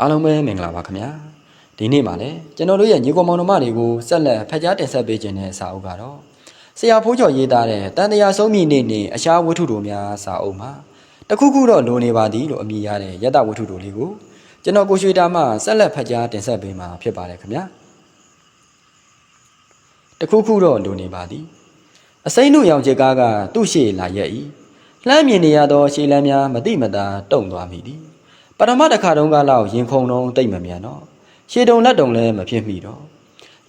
အားလုံးပဲမင်္ဂလာပါခင်ဗျာဒီနေ့မှာလည်းကျွန်တော်တို့ရဲ့ညီကောင်မောင်နှမတွေကိုဆက်လက်ဖတ်ကြားတင်ဆက်ပေးခြင်းတဲ့စာအုပ်ကတော့ဆရာဖိုးကျော်ရေးသားတဲ့တန်တရားဆုံးမိနေနေအရှားဝတ္ထုတို့များစာအုပ်မှာတခုခုတော့လိုနေပါသည်လို့အမည်ရတဲ့ယတ္တဝတ္ထုတို့လေးကိုကျွန်တော်ကိုရွှေတာမှဆက်လက်ဖတ်ကြားတင်ဆက်ပေးမှာဖြစ်ပါတယ်ခင်ဗျာတခုခုတော့လိုနေပါသည်အစိမ့်တို့ရောင်ချစ်ကားကသူ့ရှေ့လာရက်၏လှမ်းမြင်နေရသောရှေးလမ်းများမတိမတာတုံသွားမိသည် ပထမတစ်ခါတုန်းကလောက်ရင်ခုန်တော့တိတ်မမြန်တော့ရှေတုံလက်တုံလည်းမဖြစ်မိတော့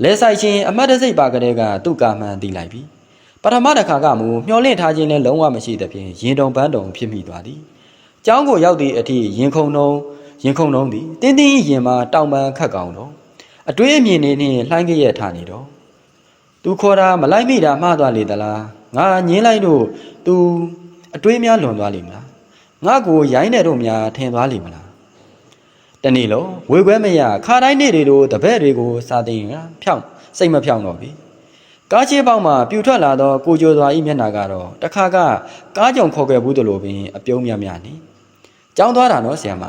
လဲဆိုင်ချင်းအမတ်တစိတ်ပါကလေးကသူ့ကာမှန်သိလိုက်ပြီပထမတစ်ခါကမူမျောလင့်ထားခြင်းလည်းလုံးဝမရှိသဖြင့်ရင်တုံပန်းတုံဖြစ်မိသွားသည်ကျောင်းကိုရောက်သည့်အထိရင်ခုန်တော့ရင်ခုန်တော့သည်တင်းတင်းရင်မှာတောင်ပန်းခတ်ကောင်တော့အတွေးအမြင်နေနှင့်လှိုင်းကြရက်ထားနေတော့သူခေါ်တာမလိုက်မိတာမှားသွားလေသလားငါညင်းလိုက်တော့သူအတွေးများလွန်သွားလိမ့်မလား ငါကိုရိုင်းတဲ့တို့များထင်သွားလိမ့်မလားတနေ့လုံးဝေခွဲမရခါတိုင်းနေ့တွေလိုတပည့်တွေကိုစာတင်ကဖြောင်းစိတ်မဖြောင်းတော့ပြီကားချေးပေါက်မှာပြူထွက်လာတော့ကိုကျော်စွာဤမျက်နှာကတော့တခါကကားကြောင်ခေါ်ခဲ့ဘူးတလို့ပင်အပြုံးများများနေကြောင်းသွားတာနော်ဆရာမ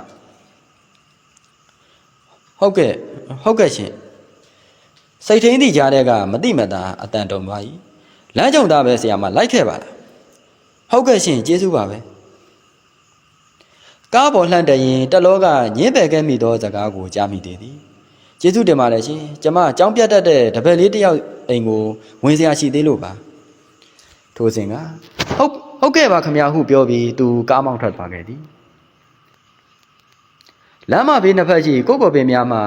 ဟုတ်ကဲ့ဟုတ်ကဲ့ရှင်စိတ်ထင်းသည့်ကြားတဲ့ကမတိမတာအတန်တုံသွား၏လမ်းကြုံသားပဲဆရာမလိုက်ခဲ့ပါလားဟုတ်ကဲ့ရှင်ကျေးဇူးပါပဲ ကားပေါ်လှမ်းတရင်တလောကညင်းပယ်ခဲ့မိသောစကားကိုကြားမိသေးသည်ကျေးဇူးတင်ပါတယ်ရှင်ကျမကြောင်းပြတ်တတ်တဲ့တပည့်လေးတစ်ယောက်အိမ်ကိုဝင်စရာရှိသေးလို့ပါထိုစဉ်ကဟုတ်ဟုတ်ကဲ့ပါခမရဟုပြောပြီးသူကားမောင်းထွက်သွားခဲ့သည်လမ်းမဘေးနှစ်ဖက်ရှိကိုကိုပင်များမှ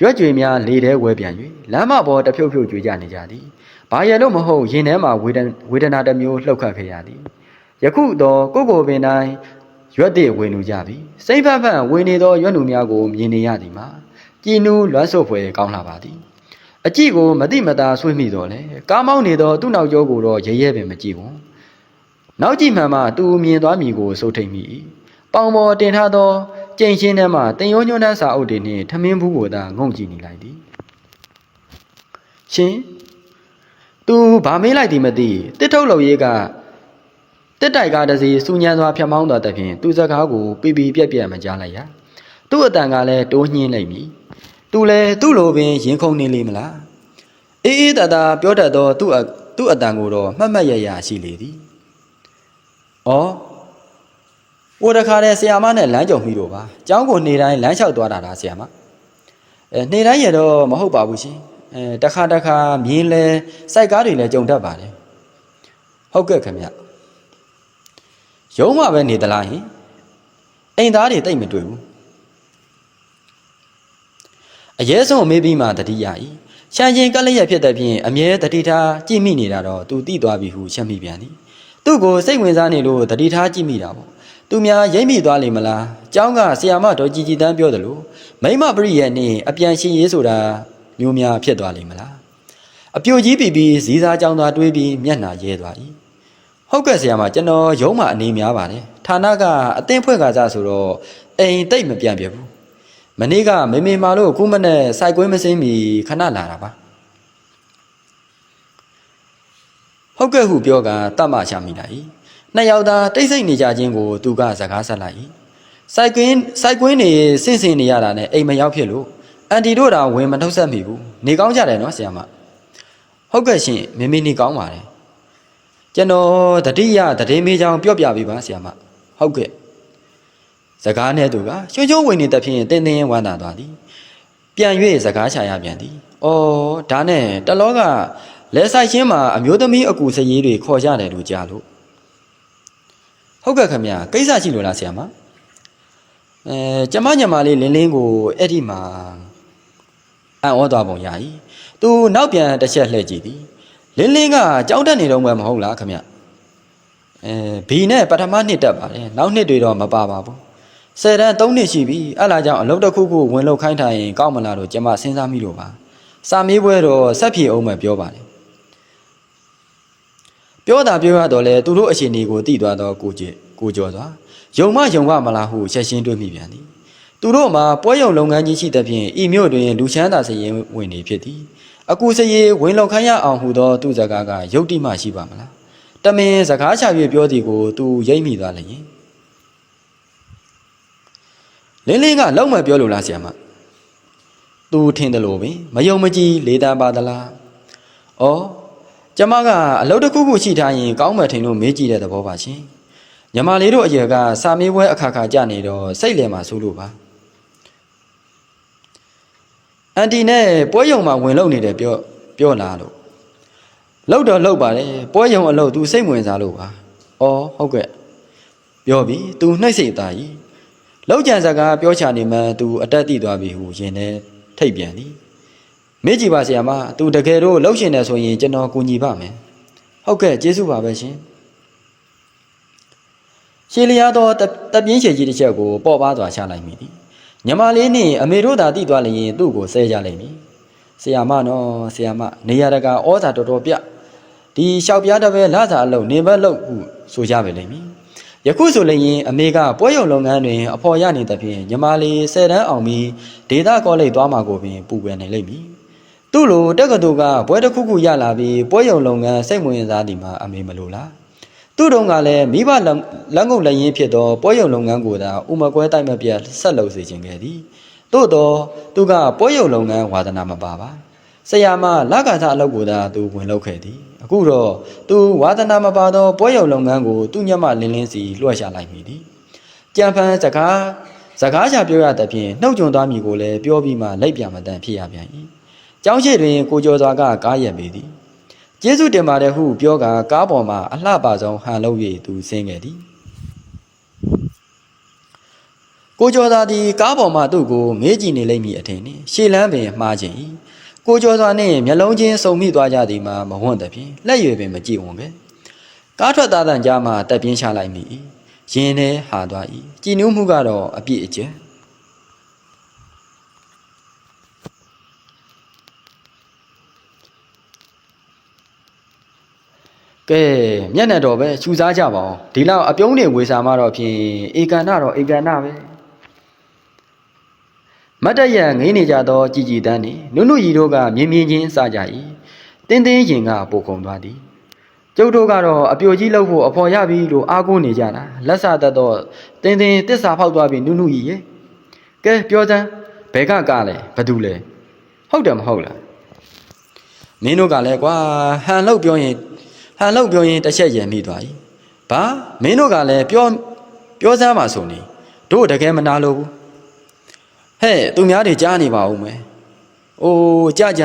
ရွက်ကြွေများလေထဲဝဲပြန်၍လမ်းမပေါ်တဖြုတ်ဖြုတ်ကြွေကြနေကြသည်ဘာရလို့မဟုတ်ရင်ထဲမှာဝေဒဝေဒနာတစ်မျိုးလှုပ်ခတ်ခဲ့ရသည်ယခုတော့ကိုကိုပင်တိုင်း ရွက်တဲ့ဝင်လူကြပြီစိတ်ဖက်ဖက်ဝင်နေသောရွက်လူများကိုမြင်နေရသည်မှာကြည်နူးလွမ်းဆုပ်ဖွယ်ကောင်းလာပါသည်အကြည့်ကိုမတိမတာဆွေးမိတော့လေကားမောင်းနေသောသူ့နောက်ကျောကိုတော့ရဲရဲပင်မကြည့်ဘူးနောက်ကြည့်မှန်မှသူမြင်သွားမိကိုစိုးထိတ်မိ၏ပေါင်ပေါ်တင်ထားသောကြိမ်ရှင်းထဲမှတင်ရောညွန်းတန်းစာအုပ်တွေနှင့်ထမင်းဘူးကိုသာငုံကြည့်နေလိုက်သည်ရှင်သူဘာမေးလိုက်သည်မသိတစ်ထုတ်လုံရေးက တစ်တိုက်ကားတစ်စီးစူညံစွာဖြတ်မောင်းသွားတဲ့ဖြင့်သူ့စကားကိုပြပြပြက်ပြက်မကြားလိုက်ရသူ့အတန်ကလည်းတိုးညှင်းလိုက်ပြီသူလည်းသူ့လိုပင်ရင်ခုန်နေလိမ့်မလားအေးအေးတတာပြောတတ်သောသူ့အသူ့အတန်ကိုတော့မှတ်မှတ်ရရရှိလေသည်ဩဟိုတခါတည်းဆရာမနဲ့လမ်းကြုံပြီးတော့ပါကျောင်းကိုနေတိုင်းလမ်းလျှောက်သွားတာလားဆရာမအဲနေတိုင်းရတော့မဟုတ်ပါဘူးရှင်အဲတခါတခါမြင်းလဲစိုက်ကားတွေလည်းကြုံတတ်ပါတယ်ဟုတ်ကဲ့ခင်ဗျ ရုံးမှပဲနေသလားဟင်အိမ်သားတွေတိတ်မတွေ့ဘူးအရေးဆုံးမေးပြီးမှတတိယဤရှမ်းချင်းကလည်းရဖြစ်တဲ့ဖြင့်အမြဲတတိထားကြည့်မိနေတာတော့သူတိသွားပြီဟုရှက်မိပြန်သည်သူ့ကိုစိတ်ဝင်စားနေလို့တတိထားကြည့်မိတာပေါ့သူများရိမ့်မိသွားလိမ့်မလားကျောင်းကဆီယာမတော်ကြည်ကြည်တန်းပြောတယ်လို့မိမပရိရဲ့နဲ့အပြန်ရှင်ရေးဆိုတာမျိုးများဖြစ်သွားလိမ့်မလားအပြိုကြီးပြီးပြီးဇီးစားကျောင်းသားတွေးပြီးမျက်နှာရဲသွား၏ ဟုတ်ကဲ့ဆရာမကျွန်တော်ရုံးမှအနေများပါတယ်ဌာနကအသင်းဖွဲ့ကစားဆိုတော့အိမ်တိတ်မပြန်ပြဘူးမနေ့ကမေမေမာလို့ခုမနဲ့စိုက်ကွင်းမစင်းမီခဏလာတာပါဟုတ်ကဲ့ဟုပြောကတတ်မှချမိလာ၏နှစ်ယောက်သားတိတ်ဆိတ်နေကြခြင်းကိုသူကစကားဆက်လိုက်၏စိုက်ကွင်းစိုက်ကွင်းနေဆင့်ဆင့်နေရတာနဲ့အိမ်မရောက်ဖြစ်လို့အန်တီတို့တောင်ဝင်မထုတ်ဆက်မိဘူးနေကောင်းကြတယ်နော်ဆရာမဟုတ်ကဲ့ရှင်မေမေနေကောင်းပါတယ် ကျွန်တော်တတိယတတိမေးချောင်းပြော့ပြပေးပါဆရာမဟုတ်ကဲ့စကားနဲ့သူကရွှွှွှွဝင်နေတဲ့ဖြင့်တင်းတင်းဝမ်းသာသွားသည်ပြန်၍စကားချရပြန်သည်ဩဒါနဲ့တလောကလဲဆိုင်ချင်းမှာအမျိုးသမီးအကူစရေးတွေခေါ်ကြတယ်လို့ကြားလို့ဟုတ်ကဲ့ခင်ဗျာကိစ္စရှိလို့လားဆရာမအဲကျမညမလေးလင်းလင်းကိုအဲ့ဒီမှာအံ့ဩသွားပုံရ၏သူနောက်ပြန်တစ်ချက်လှည့်ကြည့်သည် လင်းလင်းကကြောက်တတ်နေတော့မှမဟုတ်လားခမအဲဘီနဲ့ပထမနှစ်တက်ပါတယ်နောက်နှစ်တွေတော့မပါပါဘူးဆယ်တန်း၃နှစ်ရှိပြီအဲ့လာကြောင့်အလုပ်တစ်ခုခုဝင်လုပ်ခိုင်းထားရင်ကောက်မလားလို့ကျွန်မစဉ်းစားမိလို့ပါစာမေးပွဲတော့ဆက်ဖြေအောင်မှပြောပါတယ်ပြောတာပြောရတော့လေသူတို့အရှင်ဒီကိုတည်သွားတော့ကိုကျကိုကျော်သွားယုံမယုံမမလားဟုချက်ရှင်းတွေးမိပြန်သည်သူတို့မှာပွဲရုံလုပ်ငန်းကြီးရှိသဖြင့်ဤမြို့တွင်လူချမ်းသာစရင်ဝင်နေဖြစ်သည် အကူစရေဝင်လောက်ခိုင်းရအောင်ဟူသောသူစကားကယုတ်တိမှရှိပါမလားတမင်စကားချ၍ပြောသည်ကိုသူရိပ်မိသွားလျင်လင်းလင်းကလောက်မှပြောလို့လားဆီယမသူထင်တယ်လို့ပင်မယုံမကြည်လေးတန်းပါသလားဩကျမကအလုပ်တစ်ခုခုရှိထားရင်ကောင်းမှထင်လို့မေးကြည့်တဲ့သဘောပါရှင်ညီမလေးတို့အရွယ်ကစာမေးပွဲအခါခါကြနေတော့စိတ်လည်မှာဆိုလို့ပါ အန်တီနဲ့ပွဲရုံမှာဝင်လုံနေတယ်ပြောပြောလာလို့လောက်တော့လောက်ပါတယ်ပွဲရုံအလုပ် तू စိတ်ဝင်စားလို့ပါဩဟုတ်ကဲ့ပြောပြီ तू နှိမ့်စိတ်သားကြီးလောက်ကြံစကားပြောချနေမှ तू အတက်တိသွားပြီဟူရင်နဲ့ထိတ်ပြန်သည်မေ့ကြည့်ပါဆရာမ तू တကယ်တော့လှုပ်ရှင်တယ်ဆိုရင်ကျွန်တော်ကူညီပါမယ်ဟုတ်ကဲ့ကျေးဇူးပါပဲရှင်ရှည်လျားသောတပြင်းချေကြီးတစ်ချက်ကိုပေါ့ပါသွားချလိုက်မိသည် ညမလေးနှင့်အမေတို့သာတိသွားလျင်သူ့ကိုဆဲကြလိမ့်မည်ဆရာမနော်ဆရာမနေရတကာဩဇာတော်တော်ပြဒီလျှောက်ပြားတပည့်လာစာအလုပ်နေဘက်လုပ်ဟုဆိုကြပဲလိမ့်မည်ယခုဆိုလျင်အမေကပွဲရုံလုပ်ငန်းတွင်အဖော်ရနေသဖြင့်ညီမလေးဆယ်တန်းအောင်ပြီးဒေတာကောလိပ်သွားမှာကိုပင်ပူပန်နေလိမ့်မည်သူ့လိုတက္ကသိုလ်ကပွဲတစ်ခုခုရလာပြီးပွဲရုံလုပ်ငန်းစိတ်ဝင်စားသည်မှာအမေမလိုလား သူ့တုန်းကလည်းမိဘလက်ငုပ်လက်ရင်းဖြစ်သောပွဲရုံလုပ်ငန်းကိုသာဥမကွဲတိုက်မပြတ်ဆက်လုပ်စေခြင်းခဲ့သည်သို့တော့သူကပွဲရုံလုပ်ငန်းဝါသနာမပါပါဆရာမလက္ခဏာအလုပ်ကိုသာသူဝင်လုပ်ခဲ့သည်အခုတော့သူဝါသနာမပါသောပွဲရုံလုပ်ငန်းကိုသူ့ညမလင်းလင်းစီလွှတ်ရှာလိုက်မိသည်ကြံဖန်စကားစကားချပြောရသဖြင့်နှုတ်ကြုံသွားမည်ကိုလည်းပြောပြီးမှလိုက်ပြန်မတန်ဖြစ်ရပြန်၏ကျောင်းရှိတွင်ကိုကျော်စွာကကားရက်ပေသည် ကျေးဇူးတင်ပါတယ်ဟုပြောကကားပေါ်မှအလှပဆုံးဟန်လုပ်၍သူဆင်းခဲ့သည်ကိုကျော်သာသည်ကားပေါ်မှသူ့ကိုမေးကြည့်နေလိမ့်မည်အထင်နှင့်ရှေ့လန်းပင်မှားခြင်း၏ကိုကျော်စွာနှင့်မျက်လုံးချင်းစုံမိသွားကြသည်မှာမဝန့်သဖြင့်လက်ရွယ်ပင်မကြည့်ဝန်းပဲကားထွက်သားတန်ကြားမှတက်ပြင်းချလိုက်မိ၏ရင်ထဲဟာသွား၏ကြည်နူးမှုကတော့အပြည့်အကျက် ကဲမျက်နှာတော်ပဲချူစားကြပါအောင်ဒီလောက်အပြုံးနေဝေစာမတော့ဖြင့်ဧကန်နာတော့ဧကန်နာပဲမတ်တရငိမ့်နေကြသောကြည်ကြည်တန်းနှင့်နုနုရီတို့ကမြင်းမြင်းချင်းစကြ၏တင်းတင်းရင်ကပိုကုံသွားသည်ကျုပ်တို့ကတော့အပြိုကြီးလောက်ဖို့အဖော်ရပြီလို့အားကိုးနေကြတာလက်ဆတတ်တော့တင်းတင်းတစ္ဆာဖောက်သွားပြီနုနုရီရဲ့ကဲပြောစမ်းဘယ်ကကလဲဘာတူလဲဟုတ်တယ်မဟုတ်လားမင်းတို့ကလည်းကွာဟန်လောက်ပြောရင် ဟန်လောက်ပြောရင်တစ်ချက်ရံမိသွားပြီဘာမင်းတို့ကလည်းပြောပြောစမ်းပါဆိုနေတို့တကယ်မနာလို့ဘူးဟဲ့သူများတွေကြားနေပါဦးမယ်အိုးကြကြ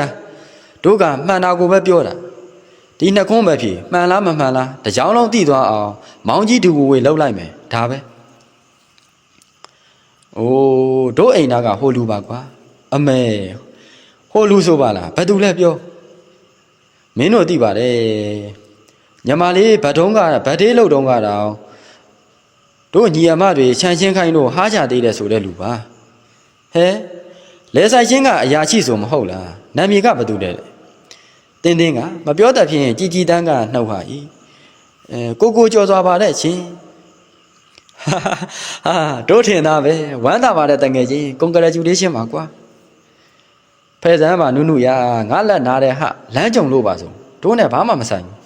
တို့ကမှန်တာကိုပဲပြောတာဒီနှစ်ခွန်းပဲဖြစ်မှန်လားမမှန်လားတကြောင်လုံးသိသွားအောင်မောင်းကြီးတူဝေလှုပ်လိုက်မယ်ဒါပဲအိုးတို့အိမ်သားကဟိုလူပါကွာအမေဟိုလူဆိုပါလားဘာတူလဲပြောမင်းတို့သိပါတယ် ညမလေးဗတ်တုံးကဗတ်သေးလို့တုံးကတော့တို့ညီအမတွေခြံချင်းခိုင်းတို့ဟားကြသေးတယ်ဆိုတဲ့လူပါဟဲလဲဆိုင်ချင်းကအရာရှိဆိုမဟုတ်လားနာမည်ကဘာတူလဲတင်းတင်းကမပြောတတ်ဖြင့်ជីជីတန်းကနှုတ်ဟာဤအဲကိုကိုကြော်စွာပါတဲ့ချင်းဟာတို့ထင်သားပဲဝမ်းသာပါတဲ့တငယ်ချင်း congratulation ပါကွာဖဲစမ်းပါနုနုရငါလက်နာတဲ့ဟာလမ်းကြုံလို့ပါဆိုတို့နဲ့ဘာမှမဆိုင်ဘူး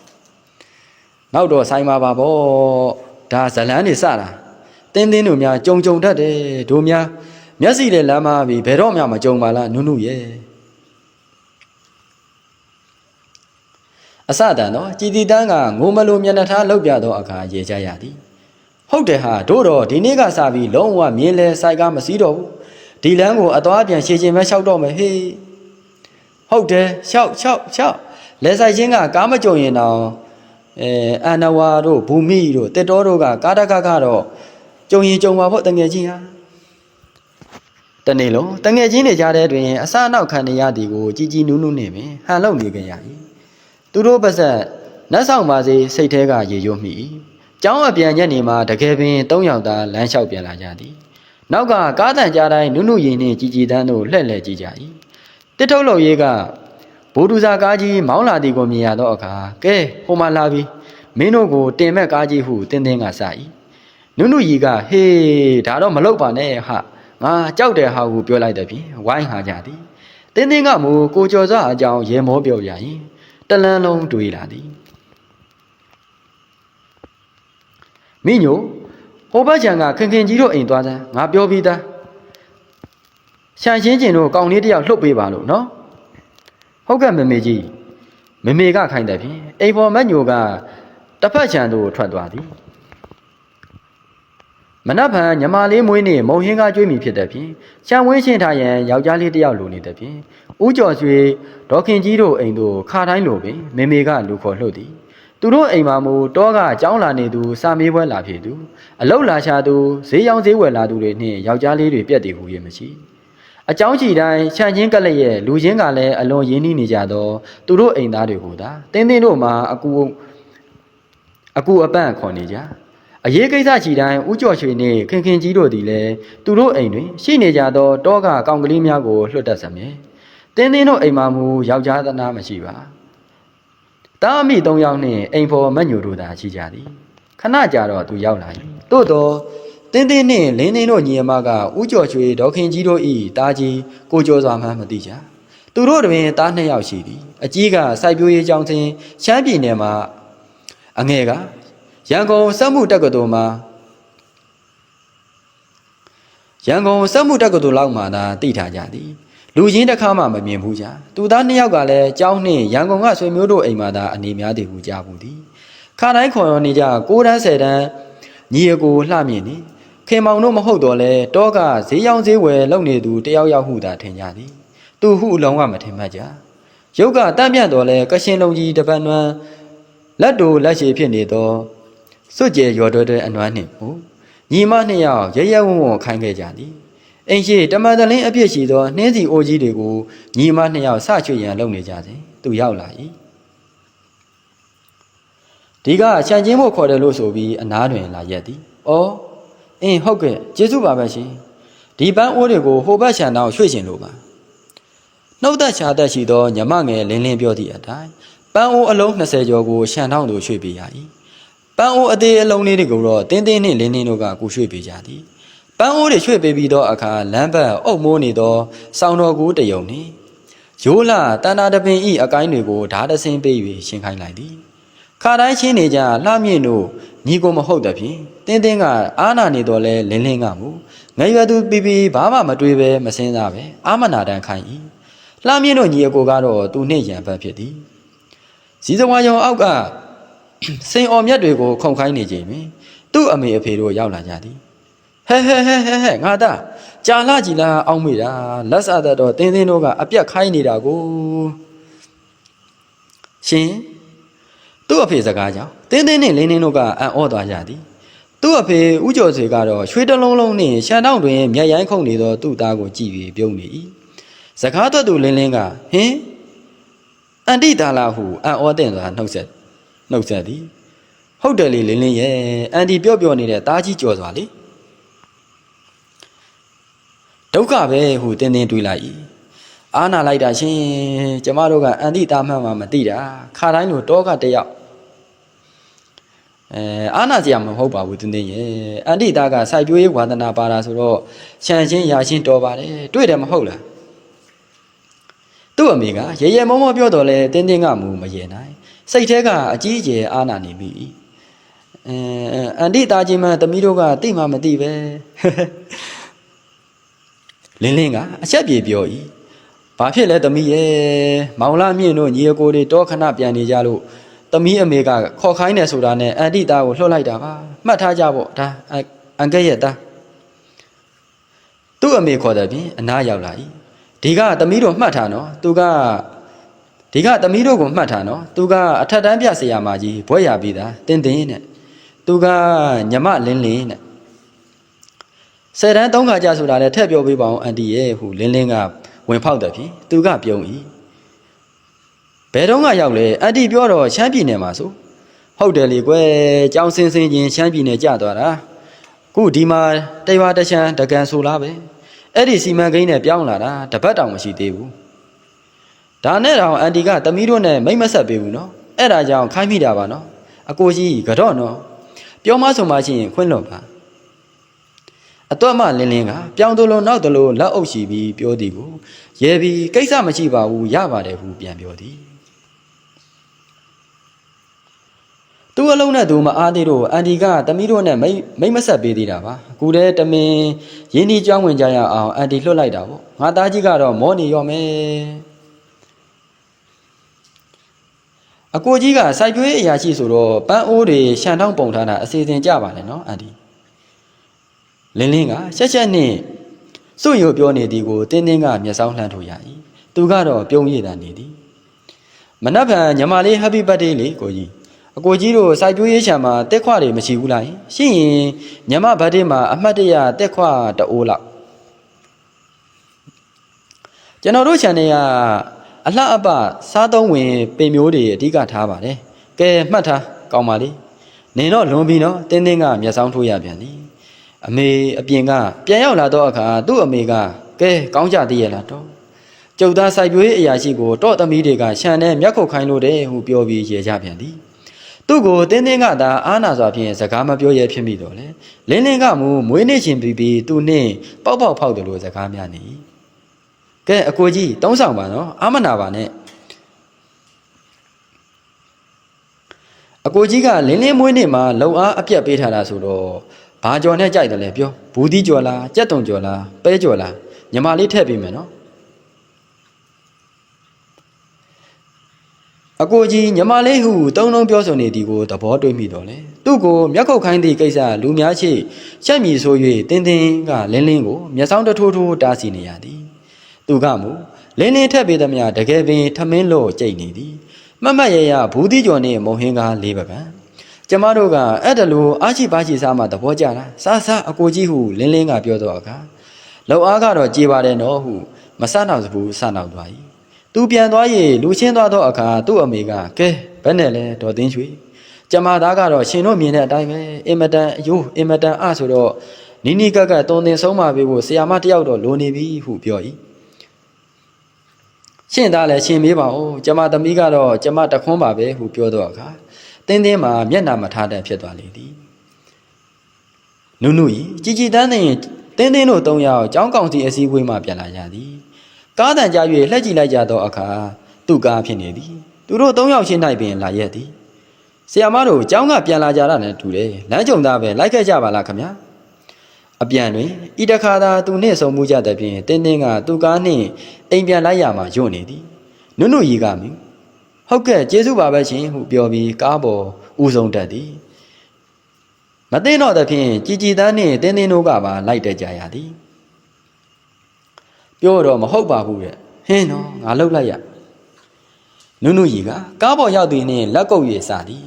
နောက်တော့ဆိုင်ပါပါဗောဒါဇလန်းနေစတာတင်းတင်းတို့များကြုံကြုံတတ်တယ်တို့များမျက်စိနဲ့လမ်းမပြီးဘယ်တော့မှမကြုံပါလားနုနုရဲ့အစတန်တော့ကြည်တီတန်းကငိုမလိုမျက်နှာထားလောက်ပြသောအခါရေကြရသည်ဟုတ်တယ်ဟာတို့တော့ဒီနေ့ကစပြီးလုံးဝမြင်းလဲဆိုင်ကားမစည်းတော့ဘူးဒီလမ်းကိုအသွားပြန်ရှည်ချင်းပဲလျှောက်တော့မယ်ဟေးဟုတ်တယ်လျှောက်လျှောက်လျှောက်လဲဆိုင်ချင်းကကားမကြုံရင်တော့ အဲအန်နဝါတို့ဘူမိတို့တက်တော်တို့ကကားတကကတော့ကြုံရင်ကြုံပါဖို့တငယ်ချင်းဟာတနေ့လုံးတငယ်ချင်းတွေကြားတဲ့တွင်အစအနောက်ခံနေရသည်ကိုជីជីနူးနူးနေပင်ဟန်လုံနေကြရ၏သူတို့ပါဆက်နတ်ဆောင်ပါစေစိတ်แท้ကရေရွတ်မိ၏ကျောင်းအပြန်ညက်နေမှာတကယ်ပင်၃ယောက်သားလမ်းလျှောက်ပြန်လာကြသည်နောက်ကကားတန်ကြားတိုင်းနုနုရင်နှင့်ជីជីတန်းတို့လှည့်လှည့်ကြည့်ကြ၏တစ်ထုတ်လို့ရေးက ဘိုးဒူစာကားကြီးမောင်းလာသည်ကိုမြင်ရသောအခါကဲဟိုမှာလာပြီမင်းတို့ကိုတင်မဲ့ကားကြီးဟုတင်းတင်းကစ၏နုနုရီကဟေးဒါတော့မလုပ်ပါနဲ့ဟာငါကြောက်တယ်ဟာဟုပြောလိုက်တဲ့ဖြင့်ဝိုင်းဟာကြသည်တင်းတင်းကမူကိုကျော်စွာအကြောင်းရေမောပြောပြရင်တလန်းလုံးတွေးလာသည်မိညိုဟိုဘက်ချံကခင်ခင်ကြီးတို့အိမ်သွားတဲ့ငါပြောပြီးသားရှန်ရှင်းကျင်တို့ကောင်လေးတယောက်လှုပ်ပေးပါလို့နော် ဟုတ်ကဲ့မမေကြီးမမေကခိုင်းတယ်ဖြင့်အိမ်ပေါ်မက်ညိုကတစ်ဖက်ခြံသို့ထွက်သွားသည်မနက်ဖြန်ညီမလေးမွေးနေ့မုံဟင်းကားကျွေးမိဖြစ်တဲ့ဖြင့်ရှန်ဝင်းရှင်းထားရန်ယောက်ျားလေးတယောက်လိုနေတဲ့ဖြင့်ဦးကျော်ဆွေဒေါခင်ကြီးတို့အိမ်သို့ခါတိုင်းလိုပင်မေမေကလူခေါ်လှုပ်သည်သူတို့အိမ်မှာမူတောကကြောင်းလာနေသူစာမေးပွဲလာဖြစ်သူအလုတ်လာရှာသူဈေးရောင်းဈေးဝယ်လာသူတွေနှင့်ယောက်ျားလေးတွေပြက်တည်ဟူ၍မရှိ အကြောင်းချီတိုင်းခြံချင်းကလည်းရဲ့လူချင်းကလည်းအလွန်ရင်းနှီးနေကြသောသူတို့အိမ်သားတွေကိုသာတင်းတင်းတို့မှာအကူအကူအပန့်ခေါ်နေကြအရေးကိစ္စချီတိုင်းဥကြော်ရွှေနှင့်ခင်ခင်ကြီးတို့သည်လည်းသူတို့အိမ်တွင်ရှိနေကြသောတောကကောင်ကလေးများကိုလွှတ်တတ်စမြဲတင်းတင်းတို့အိမ်မှာမူယောက်ျားသနာမရှိပါတားအမိ၃ယောက်နှင့်အိမ်ဖော်မက်ညိုတို့သာရှိကြသည်ခဏကြာတော့သူရောက်လာ၏သို့တော့ တင်းတင်းနှင့်လင်းလင်းတို့ညီအမကဥကျော်ချွေဒေါခင်ကြီးတို့၏တားကြီးကိုကျော်စွာမှမသိကြသူတို့တွင်တားနှစ်ယောက်ရှိသည်အကြီးကစိုက်ပျိုးရေးကျောင်းစဉ်ရှမ်းပြည်နယ်မှာအငယ်ကရန်ကုန်စက်မှုတက္ကသိုလ်မှာရန်ကုန်စက်မှုတက္ကသိုလ်လောက်မှသာတည်ထားကြသည်လူရင်းတစ်ခါမှမမြင်ဘူးကြသူသားနှစ်ယောက်ကလည်းကျောင်းနှင့်ရန်ကုန်ကဆွေမျိုးတို့အိမ်မှာသာအနေများတည်ဘူးကြဘူးသည်ခါတိုင်းခေါ်ရနေကြ6တန်း10တန်းညီအကိုလှမြင့်နေ ခင်မောင်တို့မဟုတ်တော့လဲတောကဈေးရောင်းဈေးဝယ်လုပ်နေသူတယောက်ယောက်ဟုသာထင်ကြသည်သူဟုအလုံးကမထင်မှတ်ကြရုပ်ကတန့်ပြန့်တော်လဲကရှင်လုံးကြီးတပတ်နွမ်းလက်တူလက်ရှိဖြစ်နေသောစွတ်ကြဲရော်တွဲတွဲအနွမ်းနှင့်မူညီမနှစ်ယောက်ရရဝုံဝုံခိုင်းခဲ့ကြသည်အိမ်ရှိတမန်တလင်းအပြစ်ရှိသောနှင်းစီအိုကြီးတွေကိုညီမနှစ်ယောက်ဆချွေရန်လုပ်နေကြစဉ်သူရောက်လာ၏ဒီကခြံချင်းဖို့ခေါ်တယ်လို့ဆိုပြီးအနားတွင်လာရက်သည်။အော် အင်းဟုတ်ကဲ့ကျေးဇူးပါပဲရှင်။ဒီပန်းအိုးတွေကိုဟိုဘက်ခြံတောင်ရွှေ့ရှင်လို့ပါ။နှုတ်သက်ချာသက်ရှိသောညမငယ်လင်းလင်းပြောသည့်အတိုင်းပန်းအိုးအလုံး20ကျော်ကိုခြံထောင်းသို့ရွှေ့ပေးရ၏။ပန်းအိုးအသေးအလုံးလေးတွေကိုတော့တင်းတင်းနှင့်လင်းလင်းတို့ကကူရွှေ့ပေးကြသည်။ပန်းအိုးတွေရွှေ့ပေးပြီးတော့အခါလမ်းဘက်အုပ်မိုးနေသောစောင်းတော်ကူတယုံနှင့်ရိုးလာတန်တာတပင်ဤအကိုင်းတွေကိုဓာတ်တဆင်းပေး၍ရှင်းခိုင်းလိုက်သည်ခါတိုင်းချင်းနေကြလှမြင့်တို့ ညီကိုမဟုတ်တဲ့ဖြင့်တင်းတင်းကအာနာနေတော့လဲလင်းလင်းကမူငယ်ရွယ်သူပီပီဘာမှမတွေးပဲမစင်းစားပဲအာမနာတန်ခိုင်း၏လှမြင့်တို့ညီအကိုကတော့သူနှင့်ရန်ဘက်ဖြစ်သည်ဇီးစဝါရောင်အောက်ကစိန်အော်မြတ်တွေကိုခုန်ခိုင်းနေကြပြီသူ့အမေအဖေတို့ရောက်လာကြသည်ဟဲဟဲဟဲဟဲဟဲငါသားကြာလာကြည်လားအောင်းမိတာလက်စားတော့တင်းတင်းတို့ကအပြက်ခိုင်းနေတာကိုရှင် သူ့အဖေစကားကြောင့်တင်းတင်းနဲ့လင်းလင်းတို့ကအံ့ဩသွားကြသည်သူ့အဖေဥကျော်ဆွေကတော့ရွှေတလုံးလုံးနဲ့ရှန်တောင်းတွင်မျက်ရိုင်းခုန်နေသောသူ့သားကိုကြည့်ပြီးပြုံးနေ၏စကားတော့သူလင်းလင်းကဟင်အန်တိတာလာဟုအံ့ဩတဲ့သွားနှုတ်ဆက်နှုတ်ဆက်သည်ဟုတ်တယ်လေလင်းလင်းရဲ့အန်တီပြော့ပြော့နေတဲ့တားကြီးကြော်စွာလေဒုက္ခပဲဟုတင်းတင်းတွေးလိုက်၏အာနာလိုက်တာရှင်ကျမတို့ကအန်တိတာမှန်မှမသိတာခါတိုင်းလိုတောကတယောက် အဲအာနာစရာမဟုတ်ပါဘူးတင်းတင်းရဲ့အန်တိတာကစိုက်ပျိုးရေးဝါသနာပါတာဆိုတော့ခြံချင်းရာချင်းတော်ပါတယ်တွေ့တယ်မဟုတ်လားသူ့အမေကရေရေမောမောပြောတော့လဲတင်းတင်းကမူမရေနိုင်စိတ်ထဲကအကြီးအကျယ်အာနာနေပြီအဲအန်တိတာချင်းမှတမီးတို့ကတိမှမသိပဲလင်းလင်းကအချက်ပြေပြော၏ဘာဖြစ်လဲသမီးရဲ့မောင်လာမြင့်တို့ညီအကိုတွေတောခဏပြန်နေကြလို့ သမီးအမေကခေါ်ခိုင်းတယ်ဆိုတာနဲ့အန်တီသားကိုလှုပ်လိုက်တာပါမှတ်ထားကြပေါ့ဒါအန်ကဲရဲ့သားသူ့အမေခေါ်တဲ့ပြင်အနားရောက်လာ၏ဒီကသမီးတို့မှတ်ထားနော်သူကဒီကသမီးတို့ကိုမှတ်ထားနော်သူကအထက်တန်းပြဆရာမကြီးဘွဲရပြီးသားတင်းတင်းနဲ့သူကညမလင်းလင်းနဲ့ဆယ်တန်းသုံးခါကြာဆိုတာလည်းထည့်ပြောပေးပါအောင်အန်တီရဲ့ဟုလင်းလင်းကဝင်ဖောက်တယ်ဖြင့်သူကပြုံး၏ ဘယ်တော့မှရောက်လဲအန်တီပြောတော့ရှမ်းပြည်နယ်မှာဆိုဟုတ်တယ်လေကွယ်ကြောင်စင်စင်ချင်းရှမ်းပြည်နယ်ကြသွားတာခုဒီမှာတရွာတချမ်းတကန်ဆိုလားပဲအဲ့ဒီစီမံကိန်းနဲ့ပြောင်းလာတာတပတ်တောင်မရှိသေးဘူးဒါနဲ့တောင်အန်တီကတမီးတို့နဲ့မိတ်မဆက်ပေးဘူးနော်အဲ့ဒါကြောင့်ခိုင်းမိတာပါနော်အကိုကြီးကတော့နော်ပြောမဆိုမှရှိရင်ခွင့်လွတ်ပါအတွတ်မလင်းလင်းကပြောင်းတလုံးနောက်တလုံးလက်အုပ်ရှိပြီးပြောသည်ကိုရဲပြီးကိစ္စမရှိပါဘူးရပါတယ်ဟုပြန်ပြောသည် သူ့အလုံးနဲ့သူမအားသေးတော့အန်ဒီကတမီးတို့နဲ့မိတ်မိတ်မဆက်ပေးသေးတာပါအခုတည်းတမင်ရင်းနှီးကြောင်းဝင်ကြရအောင်အန်ဒီလွတ်လိုက်တာပေါ့ငါသားကြီးကတော့မောနေရောမယ်အကိုကြီးကစိုက်ကျွေးအရာရှိဆိုတော့ပန်းအိုးတွေရှန်ထောင်းပုံထားတာအစီအစဉ်ကြပါနဲ့နော်အန်ဒီလင်းလင်းကရှက်ရှက်နဲ့စွရုပ်ပြောနေသည်ကိုတင်းတင်းကမျက်စောင်းလှမ်းထိုးရ၏သူကတော့ပြုံးရည်တန်နေသည်မနက်ဖြန်ညီမလေး happy birthday လေကိုကြီး အကိုကြီးတို့စိုက်ပြိုးရေးချံမှာတက်ခွတွေမရှိဘူးလားရှိရင်ညီမ birthday မှာအမှတ်တရတက်ခွတအိုးလောက်ကျွန်တော်တို့ channel ကအလှအပစားသုံးဝင်ပင်မျိုးတွေအဓိကထားပါတယ်ကဲမှတ်ထားကောင်းပါလေနင်တော့လွန်ပြီနော်တင်းတင်းကမျက်စောင်းထိုးရပြန်သည်အမေအပြင်ကပြန်ရောက်လာတော့အခါသူ့အမေကကဲကောင်းကြသေးရဲ့လားတော့ကျုပ်သားစိုက်ပြွေးအရာရှိကိုတော့သမီးတွေကရှန်နဲ့မျက်ခုတ်ခိုင်းလို့တယ်ဟုပြောပြီးရေကြပြန်သည် သူ့ကိုတင်းတင်းကသာအာနာစွာဖြင့်စကားမပြောရဲဖြစ်မိတော့လေလင်းလင်းကမူမွေးနေ့ချင်းပြီးပြီးသူနှင့်ပေါက်ပေါက်ဖောက်တယ်လို့စကားများနေကဲအကိုကြီးတုံးဆောင်ပါနော်အာမနာပါနဲ့အကိုကြီးကလင်းလင်းမွေးနေ့မှာလုံအားအပြတ်ပေးထားတာဆိုတော့ဘာကြော်နဲ့ကြိုက်တယ်လဲပြောဘူးသီးကြော်လားကြက်တုံကြော်လားပဲကြော်လားညီမလေးထည့်ပေးမယ်နော် အကိုကြီးညီမလေးဟုတုံးလုံးပြောဆိုနေသည်ကိုသဘောတွေ့မိတော့လေသူ့ကိုမျက်ခုတ်ခိုင်းသည့်ကိစ္စလူများရှိချက်မြည်ဆို၍တင်းတင်းကလင်းလင်းကိုမျက်စောင်းတထိုးထိုးတားစီနေရသည်သူကမူလင်းလင်းထက်ပေးသည်မတကယ်ပင်ထမင်းလို့ကြိတ်နေသည်မတ်မတ်ရရဘူးသီးကျော်နှင့်မုံဟင်းကားလေးပကံကျမတို့ကအဲ့တလူအားရှိပါရှိစားမှသဘောကျတာစားစားအကိုကြီးဟုလင်းလင်းကပြောတော့အခါလောက်အားကတော့ကြေပါတယ်နော်ဟုမဆနောက်စဘူးဆနောက်သွား၏ သူပြန်သွား၍လူချင်းသွားတော့အခါသူ့အမေကကဲဘယ်နဲ့လဲဒေါ်သိန်းရွှေကျမသားကတော့ရှင်တို့မြင်တဲ့အတိုင်းပဲအင်မတန်အယိုးအင်မတန်အဆိုတော့နီနီကက်ကတုံတင်ဆုံးမပေးဖို့ဆရာမတယောက်တော့လိုနေပြီဟုပြော၏ရှင့်သားလည်းရှင်မေးပါဦးကျမသမီးကတော့ကျမတခွန်းပါပဲဟုပြောတော့အခါတင်းတင်းမှာမျက်နာမထားတဲ့ဖြစ်သွားလေသည်နုနုကြီးជីជីတန်းတင်တင်းတင်းတို့သုံးယောက်ကျောင်းကောင်စီအစည်းအဝေးမှပြန်လာကြသည် ကားတန်ကြ၍လှည့်ကြည့်လိုက်ကြသောအခါသူ့ကားဖြစ်နေသည်သူတို့သုံးယောက်ရှင်း၌ပင်လာရက်သည်ဆီယမတို့ကျောင်းကပြန်လာကြတာနဲ့တူတယ်လမ်းကြုံသားပဲလိုက်ခဲ့ကြပါလားခမညာအပြန်တွင်ဤတခါသာသူနှင့်ဆုံမှုကြတဲ့ဖြင့်တင်းတင်းကသူ့ကားနှင့်အိမ်ပြန်လိုက်ရမှယွန့်နေသည်နုနုရီကမြူဟုတ်ကဲ့ကျေးဇူးပါပဲရှင်ဟုပြောပြီးကားပေါ်ဦးဆုံးတက်သည်မသိတော့တဲ့ဖြင့်ជីជីတန်းနှင့်တင်းတင်းတို့ကပါလိုက်တက်ကြရသည် ပြောတော့မဟုတ်ပါဘူးတဲ့ဟင်းတော့ငါလှုပ်လိုက်ရနုနုကြီးကကားပေါ်ရောက်သည်နှင့်လက်ကုပ်၍စသည်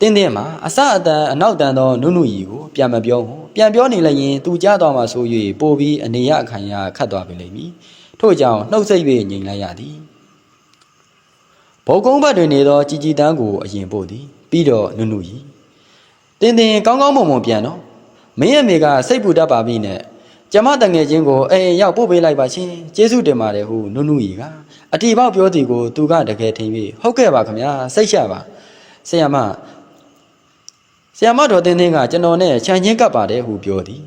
တင်းတင်းမှာအစအတန်အနောက်တန်သောနုနုကြီးကိုပြန်မပြောဘူးပြန်ပြောနေလည်းရင်သူကြားသွားမှဆို၍ပို့ပြီးအနေရအခိုင်ရခတ်သွားပြီလိမ့်မည်ထို့ကြောင့်နှုတ်ဆက်၍ငြိမ်လိုက်ရသည်ဘုံကုန်းဘက်တွင်နေသောជីជីတန်းကိုအရင်ပို့သည် ပြီးတော့နုနုကြီးတင်းတင်းကောင်းကောင်းမွန်မွန်ပြန်တော့မင်းရဲ့မိကစိတ်ပူတတ်ပါပြီနဲ့ ကျမတငယ်ချင်းကိုအေးရောက်ပို့ပေးလိုက်ပါရှင်ကျေးဇူးတင်ပါတယ်ဟုနုနုကြီးကအတီပေါက်ပြောသည်ကိုသူကတကယ်ထင်ပြီးဟုတ်ကဲ့ပါခင်ဗျာစိတ်ချပါဆရာမဆရာမတော်တင်းတင်းကကျွန်တော်နဲ့ခြံချင်းကပ်ပါတယ်ဟုပြောသည်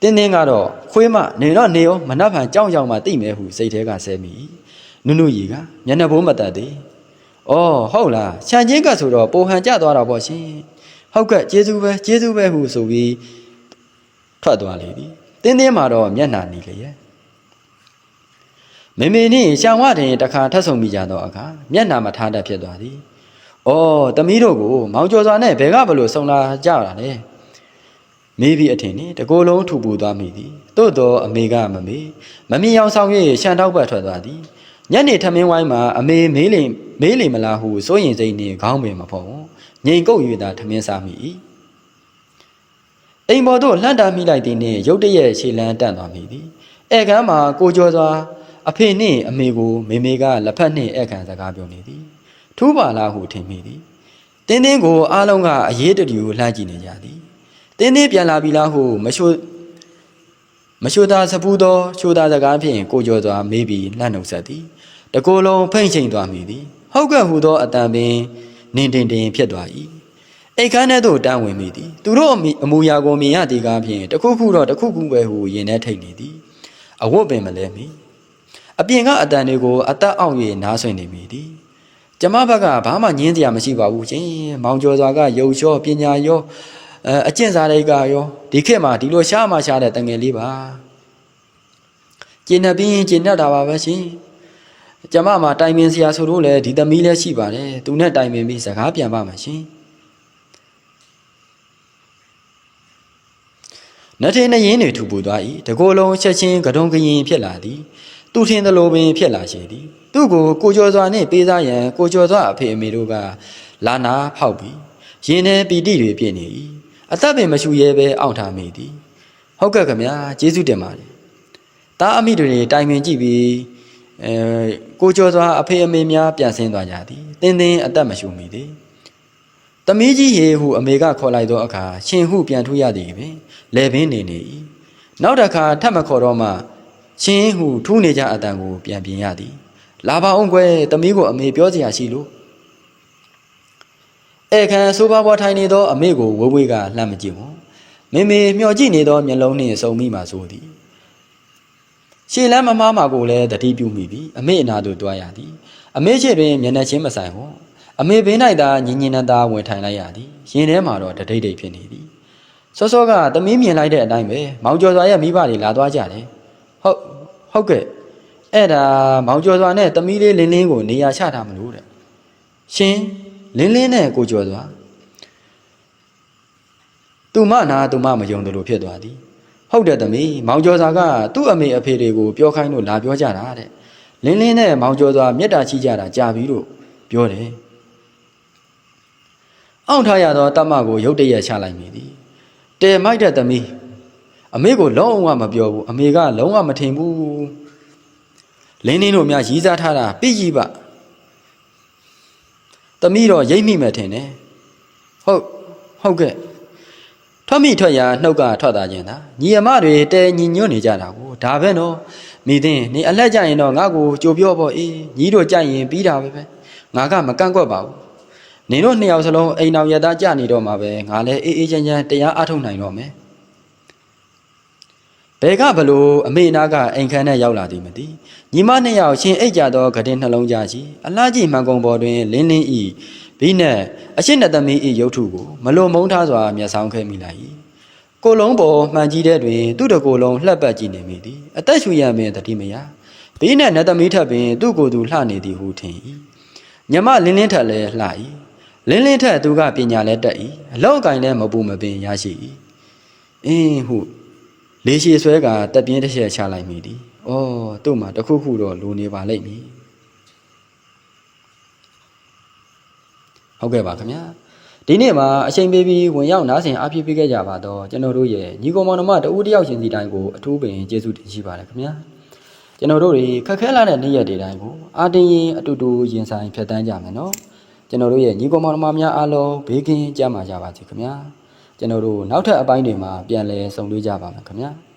တင်းတင်းကတော့ခွေးမနေတော့နေရောမနှက်ဖန်ကြောင်ကြောင်မှတိမယ်ဟုစိတ်ထဲကဆဲမိနုနုကြီးကမျက်နှာဘိုးမတတ်သေး။အော်ဟုတ်လားခြံချင်းကဆိုတော့ပိုဟန်ကြသွားတာပေါ့ရှင်။ဟုတ်ကဲ့ကျေးဇူးပဲကျေးဇူးပဲဟုဆိုပြီးထွက်သွားလေသည်။ တင်းတင်းမှာတော့မျက်နှာနီလေရဲ့။မေမေနှင့်ရှောင်ဝတင်တခါထပ်ဆုံမိကြတော့အခါမျက်နှာမထားတတ်ဖြစ်သွားသည်။အော်သမီးတို့ကိုမောင်ကျော်စွာနဲ့ဘယ်ကဘလို့ဆုံလာကြတာလဲ။မေးပြီးအထင်နဲ့တကိုယ်လုံးထူပူသွားမိသည်။သို့တော့အမေကမမေမမီအောင်ဆောင်၍ရှန်တောက်ဘက်ထွက်သွားသည်။ညနေထမင်းဝိုင်းမှာအမေမေးလင်မေးလင်မလားဟုစိုးရင်စိတ်နှင့်ခေါင်းပင်မဖုံငြိမ်ကုတ်၍သာထမင်းစားမိ၏ အိမ်ပေါ်သို့လှမ်းတာမိလိုက်သည်နှင့်ရုတ်တရက်ခြေလန်းတန့်သွားမိသည်ဧကန်းမှာကိုကျော်စွာအဖေနှင့်အမေကိုမေမေကလက်ဖက်နှင့်ဧကန်စကားပြောနေသည်ထူးပါလားဟုထင်မိသည်တင်းတင်းကိုအားလုံးကအရေးတတူလှမ်းကြည့်နေကြသည်တင်းတင်းပြန်လာပြီလားဟုမချိုမချိုသာစပူးသောချိုသာစကားဖြင့်ကိုကျော်စွာမေးပြီးလှမ်းနှုတ်ဆက်သည်တကိုယ်လုံးဖိမ့်ချိန်သွားမိသည်ဟုတ်ကဲ့ဟူသောအတန်ပင်နင်းတင်တင်ဖြစ်သွား၏ အိတ်ခမ်းထဲသို့တန်းဝင်မိသည်သူတို့အမူအရာကိုမြင်ရသည်ကားဖြင့်တခုခုတော့တခုခုပဲဟုရင်ထဲထိတ်နေသည်အဝတ်ပင်မလဲမီအပြင်ကအတန်တွေကိုအသက်အောင့်၍နားဆွင့်နေမိသည်ကျမဘက်ကဘာမှညင်းစရာမရှိပါဘူးရှင်မောင်ကျော်စွာကယုံလျှောပညာရောအဲအကျင့်စာတွေကရောဒီခေတ်မှာဒီလိုရှားမှရှားတဲ့တငယ်လေးပါကျင့်နေပြီးကျင့်တတ်တာပါပဲရှင်ကျမမှာတိုင်ပင်စရာဆိုလို့လေဒီသမီးလည်းရှိပါတယ်သူနဲ့တိုင်ပင်ပြီးစကားပြန်ပါမှာရှင် နတ်ထင်းနှရင်တွေထူပူသွား၏တကိုယ်လုံးချက်ချင်းကတုံးကရင်ဖြစ်လာသည်သူထင်သလိုပင်ဖြစ်လာရှိသည်သူ့ကိုကိုကျော်စွာနှင့်ပေးစားရန်ကိုကျော်စွာအဖေအမေတို့ကလာနာဖောက်ပြီးရင်ထဲပီတိတွေပြည့်နေ၏အသက်ပင်မရှူရဲပဲအောင့်ထားမိသည်ဟုတ်ကဲ့ခင်ဗျာကျေးဇူးတင်ပါတယ်တားအမိတွေတိုင်ပင်ကြည့်ပြီးအဲကိုကျော်စွာအဖေအမေများပြန်ဆင်းသွားကြသည်တင်းတင်းအသက်မရှူမိသည် သမီးကြီးဟေဟုအမေကခေါ်လိုက်သောအခါရှင်ဟုပြန်ထူးရသည်ပင်လေပင်နေနေ၏နောက်တစ်ခါထပ်မခေါ်တော့မှရှင်ဟုထူးနေကြအတန်ကိုပြန်ပြင်ရသည်လာပါအောင်ကွယ်သမီးကိုအမေပြောစရာရှိလို့ဧကန်ဆိုးပါးပေါ်ထိုင်နေသောအမေကိုဝေးဝေးကလှမ်းမကြည့်ဘူးမေမေမျှော်ကြည့်နေသောမျက်လုံးနှင့်စုံမိမှဆိုသည်ရှေ့လမ်းမမားမှာကိုလည်းတတိပြုမိပြီအမေအနာသို့တွားရသည်အမေရှိတွင်မျက်နှာချင်းမဆိုင်ဟော အမေဘေး၌သာညင်ညင်နသားဝင်ထိုင်လိုက်ရသည်ရင်ထဲမှာတော့တဒိတ်ဒိတ်ဖြစ်နေသည်စောစောကသမီးမြင်လိုက်တဲ့အတိုင်းပဲမောင်ကျော်စွာရဲ့မိဘတွေလာသွားကြတယ်ဟုတ်ဟုတ်ကဲ့အဲ့ဒါမောင်ကျော်စွာနဲ့သမီးလေးလင်းလင်းကိုနေရာချထားမလို့တဲ့ရှင်လင်းလင်းနဲ့ကိုကျော်စွာသူမနာသူမမယုံတယ်လို့ဖြစ်သွားသည်ဟုတ်တယ်သမီးမောင်ကျော်စွာကသူ့အမေအဖေတွေကိုပြောခိုင်းလို့လာပြောကြတာတဲ့လင်းလင်းနဲ့မောင်ကျော်စွာမေတ္တာရှိကြတာကြာပြီလို့ပြောတယ် အောင့်ထားရသောတမကိုရုတ်တရက်ချလိုက်မိသည်တဲမိုက်တဲ့သမီးအမေကိုလုံးဝမပြောဘူးအမေကလုံးဝမထင်ဘူးလင်းလင်းတို့များရီးစားထားတာပြည့်ကြီးပါသမီးတော့ရိတ်မိမယ်ထင်တယ်ဟုတ်ဟုတ်ကဲ့ထွက်မိထွက်ရာနှုတ်ကထွက်သွားခြင်းသာညီအမတွေတဲညီညွတ်နေကြတာကိုဒါပဲနော်မိသင်နေအလက်ကြရင်တော့ငါ့ကိုကြိုပြောပေါ့အေးညီတို့ကြရင်ပြီးတာပဲပဲငါကမကန့်ကွက်ပါဘူး နင်တို့နှစ်ယောက်စလုံးအိမ်အောင်ရသားကြနေတော့မှာပဲငါလည်းအေးအေးချမ်းချမ်းတရားအထုတ်နိုင်တော့မယ်ဘယ်ကဘလို့အမေနာကအိမ်ခန်းထဲရောက်လာသည်မသိညီမနှစ်ယောက်ရှင်အိတ်ကြသောဂတင်နှလုံးကြားရှိအလားကြီးမှန်ကုန်ပေါ်တွင်လင်းလင်းဤဘိနဲ့အရှိနှစ်သမီးဤရုပ်ထုကိုမလွန်မုန်းထားစွာမျက်ဆောင်ခဲ့မိလိုက်၏ကိုလုံးပေါ်မှန်ကြီးတဲ့တွင် သူ့တကိုယ်လုံးလှက်ပတ်ကြည့်နေမိသည်အသက်ရှူရမင်းတတိမယဘိနဲ့နှစ်သမီးထပ်ပင် သူ့ကိုယ်သူလှနေသည်ဟုထင်၏ညမလင်းလင်းထက်လည်းလှ၏ လင်းလင်းထက်သူကပညာလည်းတက်၏အလောက်အကင်လည်းမပူမပင်ရရှိ၏အင်းဟုလေးရှိဆွဲကတက်ပြင်းတစ်ချက်ချလိုက်မိသည်။အော်သူ့မှာတခုခုတော့လိုနေပါလိမ့်မည်။ဟုတ်ကဲ့ပါခင်ဗျာ။ဒီနေ့မှာအချိန်ပေးပြီးဝင်ရောက်နားဆင်အားပြပေးခဲ့ကြပါတော့ကျွန်တော်တို့ရဲ့ညီကောင်မောင်နှမတဦးတယောက်ချင်းစီတိုင်းကိုအထူးပင်ကျေးဇူးတင်ရှိပါတယ်ခင်ဗျာ။ကျွန်တော်တို့တွေခက်ခဲလာတဲ့နေ့ရက်တွေတိုင်းကိုအာတင်ရင်အတူတူရင်ဆိုင်ဖြတ်တန်းကြမယ်နော်။ ကျွန်တော်တို့ရဲ့ညီကောင်မောင်နှမများအားလုံးဘေးကင်းကြမှာကြပါစေခင်ဗျာ။ကျွန်တော်တို့နောက်ထပ်အပိုင်းတွေမှာပြန်လည်ဆုံတွေ့ကြပါမယ်ခင်ဗျာ။